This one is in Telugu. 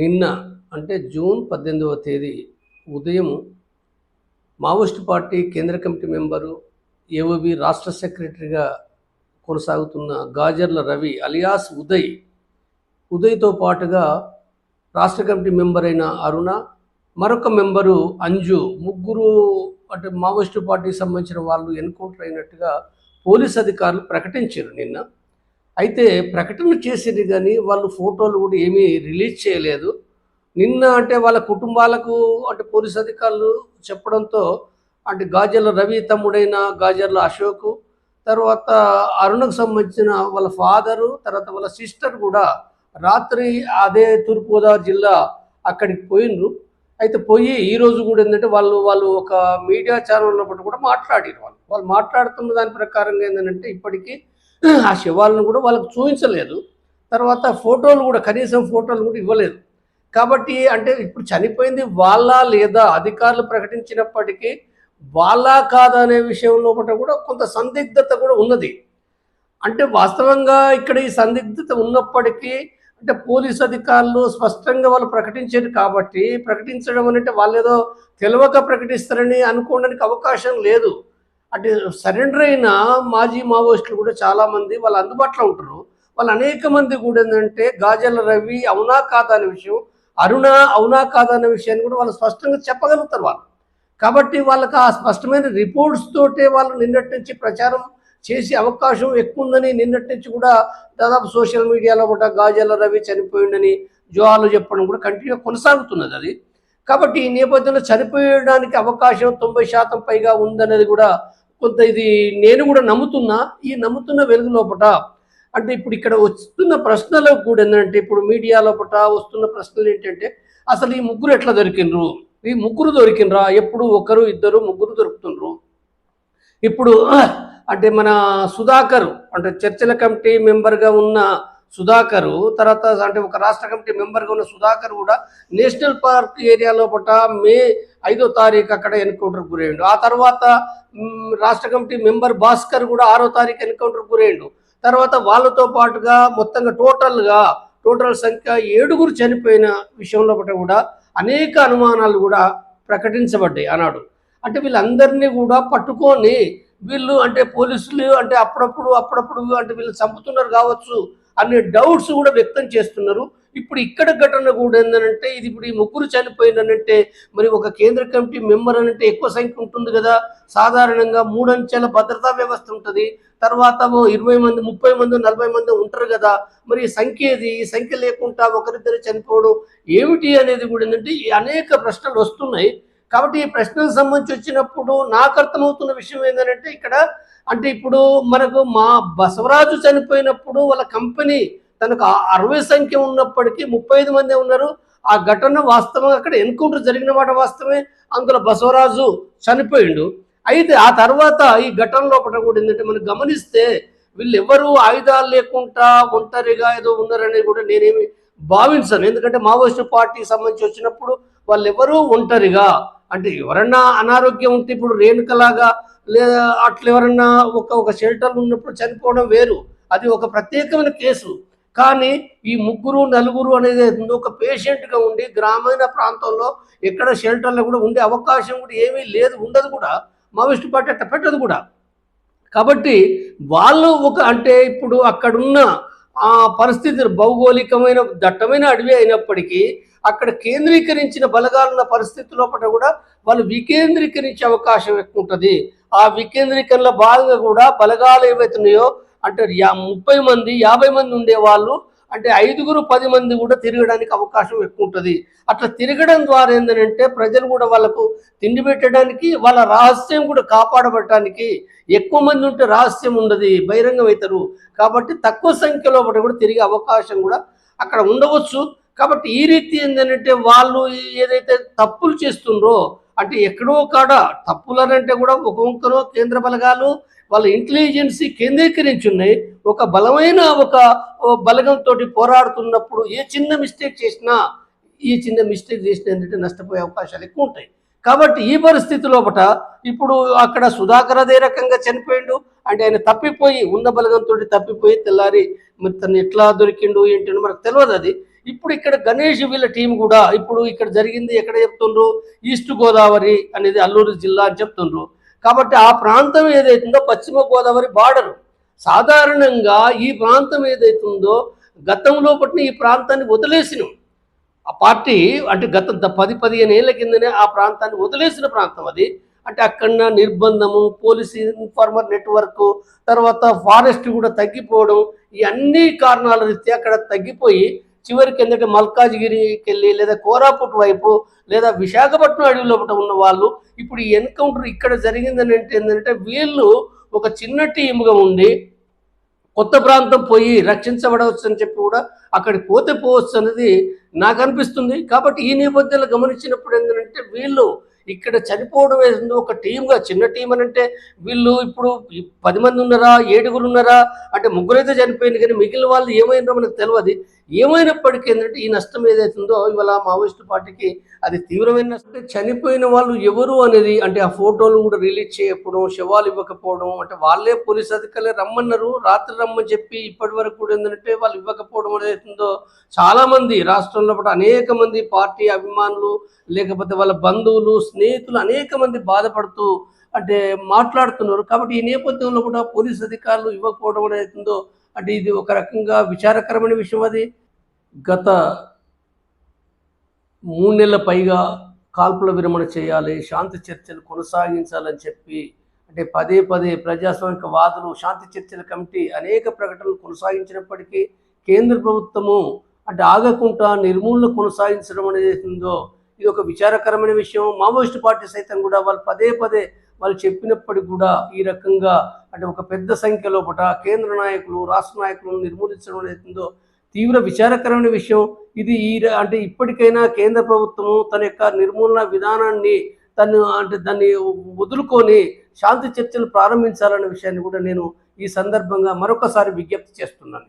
నిన్న అంటే జూన్ పద్దెనిమిదవ తేదీ ఉదయం మావోయిస్ట్ పార్టీ కేంద్ర కమిటీ మెంబరు ఏఓబి రాష్ట్ర సెక్రటరీగా కొనసాగుతున్న గాజర్ల రవి అలియాస్ ఉదయ్ ఉదయ్తో పాటుగా రాష్ట్ర కమిటీ మెంబర్ అయిన అరుణ మరొక మెంబరు అంజు ముగ్గురు అంటే మావోయిస్టు పార్టీకి సంబంధించిన వాళ్ళు ఎన్కౌంటర్ అయినట్టుగా పోలీస్ అధికారులు ప్రకటించారు నిన్న. అయితే ప్రకటన చేసేది కానీ వాళ్ళు ఫోటోలు కూడా ఏమీ రిలీజ్ చేయలేదు. నిన్న అంటే వాళ్ళ కుటుంబాలకు అంటే పోలీస్ అధికారులు చెప్పడంతో అంటే గాజర్ల రవి తమ్ముడైన గాజర్ల అశోక్ తర్వాత అరుణకు సంబంధించిన వాళ్ళ ఫాదరు తర్వాత వాళ్ళ సిస్టర్ కూడా రాత్రి అదే తూర్పుగోదావరి జిల్లా అక్కడికి పోయినరు అయితే పోయి ఈరోజు కూడా ఏంటంటే వాళ్ళు వాళ్ళు ఒక మీడియా ఛానల్లో కూడా మాట్లాడారు వాళ్ళు. వాళ్ళు మాట్లాడుతున్న దాని ప్రకారంగా ఏంటంటే ఇప్పటికీ ఆ శవాలను కూడా వాళ్ళకి చూపించలేదు తర్వాత ఫోటోలు కూడా కనీసం ఫోటోలు కూడా ఇవ్వలేదు. కాబట్టి అంటే ఇప్పుడు చనిపోయింది వాళ్ళ లేదా అధికారులు ప్రకటించినప్పటికీ వాళ్ళ కాదా అనే విషయంలో కూడా కొంత సందిగ్ధత కూడా ఉన్నది. అంటే వాస్తవంగా ఇక్కడ ఈ సందిగ్ధత ఉన్నప్పటికీ అంటే పోలీస్ అధికారులు స్పష్టంగా వాళ్ళు ప్రకటించారు కాబట్టి ప్రకటించడం అంటే వాళ్ళు ఏదో తెలియక ప్రకటిస్తారని అనుకోవడానికి అవకాశం లేదు. అంటే సరెండర్ అయిన మాజీ మావోయిస్టులు కూడా చాలామంది వాళ్ళు అందుబాటులో ఉంటారు. వాళ్ళు అనేక మంది కూడా ఏంటంటే గాజల రవి అవునా కాదా అనే విషయం అరుణ అవునా కాదా అనే విషయాన్ని కూడా వాళ్ళు స్పష్టంగా చెప్పగలుగుతారు వాళ్ళు. కాబట్టి వాళ్ళకి ఆ స్పష్టమైన రిపోర్ట్స్ తోటే వాళ్ళు నిన్నటి నుంచి ప్రచారం చేసే అవకాశం ఎక్కువ ఉందని నిన్నటి నుంచి కూడా దాదాపు సోషల్ మీడియాలో కూడా గాజల రవి చనిపోయిందని జోహాలు చెప్పడం కూడా కంటిన్యూ కొనసాగుతున్నది అది. కాబట్టి ఈ నేపథ్యంలో చనిపోయడానికి అవకాశం తొంభై శాతం పైగా ఉందనేది కూడా కొంత ఇది నేను కూడా నమ్ముతున్నా ఈ నమ్ముతున్న వెలుగు లోపట అంటే ఇప్పుడు ఇక్కడ వస్తున్న ప్రశ్నలు కూడా ఏంటంటే ఇప్పుడు మీడియా లోపట వస్తున్న ప్రశ్నలు ఏంటంటే అసలు ఈ ముగ్గురు ఎట్లా దొరికిండ్రు? ఈ ముగ్గురు దొరికినరా ఎప్పుడు ఒకరు ఇద్దరు ముగ్గురు దొరుకుతుండ్రు? ఇప్పుడు అంటే మన సుధాకర్ అంటే చర్చల కమిటీ మెంబర్గా ఉన్న సుధాకరు తర్వాత అంటే ఒక రాష్ట్ర కమిటీ మెంబర్గా ఉన్న సుధాకర్ కూడా నేషనల్ పార్క్ ఏరియాలో పట మే ఐదో తారీఖు అక్కడ ఎన్కౌంటర్ గురయ్యండు. ఆ తర్వాత రాష్ట్ర కమిటీ మెంబర్ భాస్కర్ కూడా ఆరో తారీఖు ఎన్కౌంటర్ గురయ్యండు. తర్వాత వాళ్ళతో పాటుగా మొత్తంగా టోటల్గా టోటల్ సంఖ్య ఏడుగురు చనిపోయిన విషయంలో పట కూడా అనేక అనుమానాలు కూడా ప్రకటించబడ్డాయి ఆనాడు. అంటే వీళ్ళందరినీ కూడా పట్టుకొని వీళ్ళు అంటే పోలీసులు అంటే అప్పుడప్పుడు అప్పుడప్పుడు అంటే వీళ్ళు చంపుతున్నారు కావచ్చు అనే డౌట్స్ కూడా వ్యక్తం చేస్తున్నారు. ఇప్పుడు ఇక్కడ ఘటన కూడా ఏంటంటే ఇది ఇప్పుడు ఈ ముగ్గురు చనిపోయిందనంటే మరి ఒక కేంద్ర కమిటీ మెంబర్ అనంటే ఎక్కువ సంఖ్య ఉంటుంది కదా. సాధారణంగా మూడంచెల భద్రతా వ్యవస్థ ఉంటుంది. తర్వాత ఓ ఇరవై మంది ముప్పై మంది నలభై మంది ఉంటారు కదా. మరి సంఖ్య ఏది? ఈ సంఖ్య లేకుండా ఒకరిద్దరు చనిపోవడం ఏమిటి అనేది కూడా ఏంటంటే ఈ అనేక ప్రశ్నలు వస్తున్నాయి. కాబట్టి ఈ ప్రశ్నలకు సంబంధించి వచ్చినప్పుడు నాకు అర్థమవుతున్న విషయం ఏంటంటే ఇక్కడ అంటే ఇప్పుడు మనకు మా బసవరాజు చనిపోయినప్పుడు వాళ్ళ కంపెనీ తనకు ఆ అరవై సంఖ్య ఉన్నప్పటికీ ముప్పై ఐదు మంది ఉన్నారు. ఆ ఘటన వాస్తవం అక్కడ ఎన్కౌంటర్ జరిగిన మాట వాస్తవమే. అందులో బసవరాజు చనిపోయిండు. అయితే ఆ తర్వాత ఈ ఘటన లోపల కూడా ఏంటంటే మనం గమనిస్తే వీళ్ళు ఎవరు ఆయుధాలు లేకుండా ఒంటరిగా ఏదో ఉన్నారనేది కూడా నేనేమి భావించను. ఎందుకంటే మావోయిస్టు పార్టీకి సంబంధించి వచ్చినప్పుడు వాళ్ళు ఎవరూ ఒంటరిగా అంటే ఎవరన్నా అనారోగ్యం ఉంటే ఇప్పుడు రేణుకలాగా లేదా అట్లా ఎవరన్నా ఒక ఒక షెల్టర్ ఉన్నప్పుడు చనిపోవడం వేరు. అది ఒక ప్రత్యేకమైన కేసు. కానీ ఈ ముగ్గురు నలుగురు అనేది ఒక పేషెంట్గా ఉండి గ్రామీణ ప్రాంతంలో ఎక్కడ షెల్టర్లో కూడా ఉండే అవకాశం కూడా ఏమీ లేదు ఉండదు కూడా. మావిష్టి పార్టీ అట్ట పెట్టదు కూడా. కాబట్టి వాళ్ళు ఒక అంటే ఇప్పుడు అక్కడున్న ఆ పరిస్థితి భౌగోళికమైన దట్టమైన అడవి అయినప్పటికీ అక్కడ కేంద్రీకరించిన బలగాలున్న పరిస్థితి లోపల కూడా వాళ్ళు వికేంద్రీకరించే అవకాశం ఎక్కువ ఉంటుంది. ఆ వికేంద్రీకరణలో భాగంగా కూడా బలగాలు ఏవైతున్నాయో అంటే యా ముప్పై మంది యాభై మంది ఉండేవాళ్ళు అంటే ఐదుగురు పది మంది కూడా తిరగడానికి అవకాశం ఎక్కువ ఉంటుంది. అట్లా తిరగడం ద్వారా ఏంటంటే ప్రజలు కూడా వాళ్ళకు తిండి పెట్టడానికి వాళ్ళ రహస్యం కూడా కాపాడబడటానికి ఎక్కువ మంది ఉంటే రహస్యం ఉండదు బహిరంగం అవుతారు. కాబట్టి తక్కువ సంఖ్యలో ఒకటి కూడా తిరిగే అవకాశం కూడా అక్కడ ఉండవచ్చు. కాబట్టి ఈ రీతి ఏంటంటే వాళ్ళు ఏదైతే తప్పులు చేస్తుండ్రో అంటే ఎక్కడో కాడ తప్పులు అని అంటే కూడా ఒక వంకనో కేంద్ర బలగాలు వాళ్ళ ఇంటెలిజెన్సీ కేంద్రీకరించి ఉన్నాయి ఒక బలమైన ఒక బలగంతో పోరాడుతున్నప్పుడు ఏ చిన్న మిస్టేక్ చేసినా ఈ చిన్న మిస్టేక్ చేసినా ఏంటంటే నష్టపోయే అవకాశాలు ఎక్కువ ఉంటాయి. కాబట్టి ఈ పరిస్థితి లోపట ఇప్పుడు అక్కడ సుధాకర్ అదే రకంగా చనిపోయిండు. అంటే ఆయన తప్పిపోయి ఉన్న బలగంతో తప్పిపోయి తెల్లారి మరి తను ఎట్లా దొరికిండు ఏంటని మనకు తెలియదు అది. ఇప్పుడు ఇక్కడ గణేష్ వీళ్ళ టీం కూడా ఇప్పుడు ఇక్కడ జరిగింది ఎక్కడ చెప్తుండ్రు? ఈస్ట్ గోదావరి అనేది అల్లూరు జిల్లా అని చెప్తుండ్రు. కాబట్టి ఆ ప్రాంతం ఏదైతుందో పశ్చిమ గోదావరి బార్డర్ సాధారణంగా ఈ ప్రాంతం ఏదైతుందో గతంలో పట్టిన ఈ ప్రాంతాన్ని వదిలేసిన. ఆ పార్టీ అంటే గత ద- పది పదిహేను ఏళ్ళ కిందనే ఆ ప్రాంతాన్ని వదిలేసిన ప్రాంతం అది. అంటే అక్కడ నిర్బంధము పోలీస్ ఇన్ఫార్మర్ నెట్వర్క్ తర్వాత ఫారెస్ట్ కూడా తగ్గిపోవడం ఈ అన్ని కారణాల రీత్యా అక్కడ తగ్గిపోయి చివరికి ఏంటంటే మల్కాజ్గిరికి వెళ్ళి లేదా కోరాపుట్ వైపు లేదా విశాఖపట్నం అడవి లోపల ఉన్న వాళ్ళు ఇప్పుడు ఈ ఎన్కౌంటర్ ఇక్కడ జరిగిందని అంటే ఏంటంటే వీళ్ళు ఒక చిన్న టీముగా ఉండి కొత్త ప్రాంతం పోయి రక్షించబడవచ్చు అని చెప్పి కూడా అక్కడికి పోతే పోవచ్చు అనేది నాకు అనిపిస్తుంది. కాబట్టి ఈ నేపథ్యంలో గమనించినప్పుడు ఏంటంటే వీళ్ళు ఇక్కడ చనిపోవడం ఏందో ఒక టీంగా చిన్న టీం అని అంటే వీళ్ళు ఇప్పుడు పది మంది ఉన్నారా ఏడుగురు ఉన్నారా అంటే ముగ్గురైతే చనిపోయింది కానీ మిగిలిన వాళ్ళు ఏమైందో మనకు తెలియదు ఏమైనప్పటికీ ఏంటంటే ఈ నష్టం ఏదైతుందో ఇవాళ మావోయిస్టు పార్టీకి అది తీవ్రమైన నష్టం. చనిపోయిన వాళ్ళు ఎవరు అనేది అంటే ఆ ఫోటోలు కూడా రిలీజ్ చేయకపోవడం శవాలు ఇవ్వకపోవడం అంటే వాళ్ళే పోలీస్ అధికారులే రమ్మన్నారు రాత్రి రమ్మని చెప్పి ఇప్పటి వరకు కూడా ఏంటంటే వాళ్ళు ఇవ్వకపోవడం ఏదైతుందో చాలా మంది రాష్ట్రంలో కూడా అనేక మంది పార్టీ అభిమానులు లేకపోతే వాళ్ళ బంధువులు స్నేహితులు అనేక మంది బాధపడుతూ అంటే మాట్లాడుతున్నారు. కాబట్టి ఈ నేపథ్యంలో కూడా పోలీస్ అధికారులు ఇవ్వకపోవడం ఏదైతుందో అంటే ఇది ఒక రకంగా విచారకరమైన విషయం అది. గత మూడు నెలల పైగా కాల్పుల విరమణ చేయాలి శాంతి చర్చలు కొనసాగించాలని చెప్పి అంటే పదే పదే ప్రజాస్వామిక వాదులు శాంతి చర్చల కమిటీ అనేక ప్రకటనలు కొనసాగించినప్పటికీ కేంద్ర ప్రభుత్వము అంటే ఆగకుండా నిర్మూలన కొనసాగించడం అనేది ఉందో ఇది ఒక విచారకరమైన విషయం. మావోయిస్ట్ పార్టీ సైతం కూడా వాళ్ళు పదే పదే వాళ్ళు చెప్పినప్పటికీ కూడా ఈ రకంగా అంటే ఒక పెద్ద సంఖ్య లోపల కేంద్ర నాయకులు రాష్ట్ర నాయకులను నిర్మూలించడం అనేది ఉందో తీవ్ర విచారకరమైన విషయం. ఇది ఈ అంటే ఇప్పటికైనా కేంద్ర ప్రభుత్వము తన యొక్క నిర్మూలన విధానాన్ని తను అంటే దాన్ని వదులుకొని శాంతి చర్చలు ప్రారంభించాలనే విషయాన్ని కూడా నేను ఈ సందర్భంగా మరొకసారి విజ్ఞప్తి చేస్తున్నాను.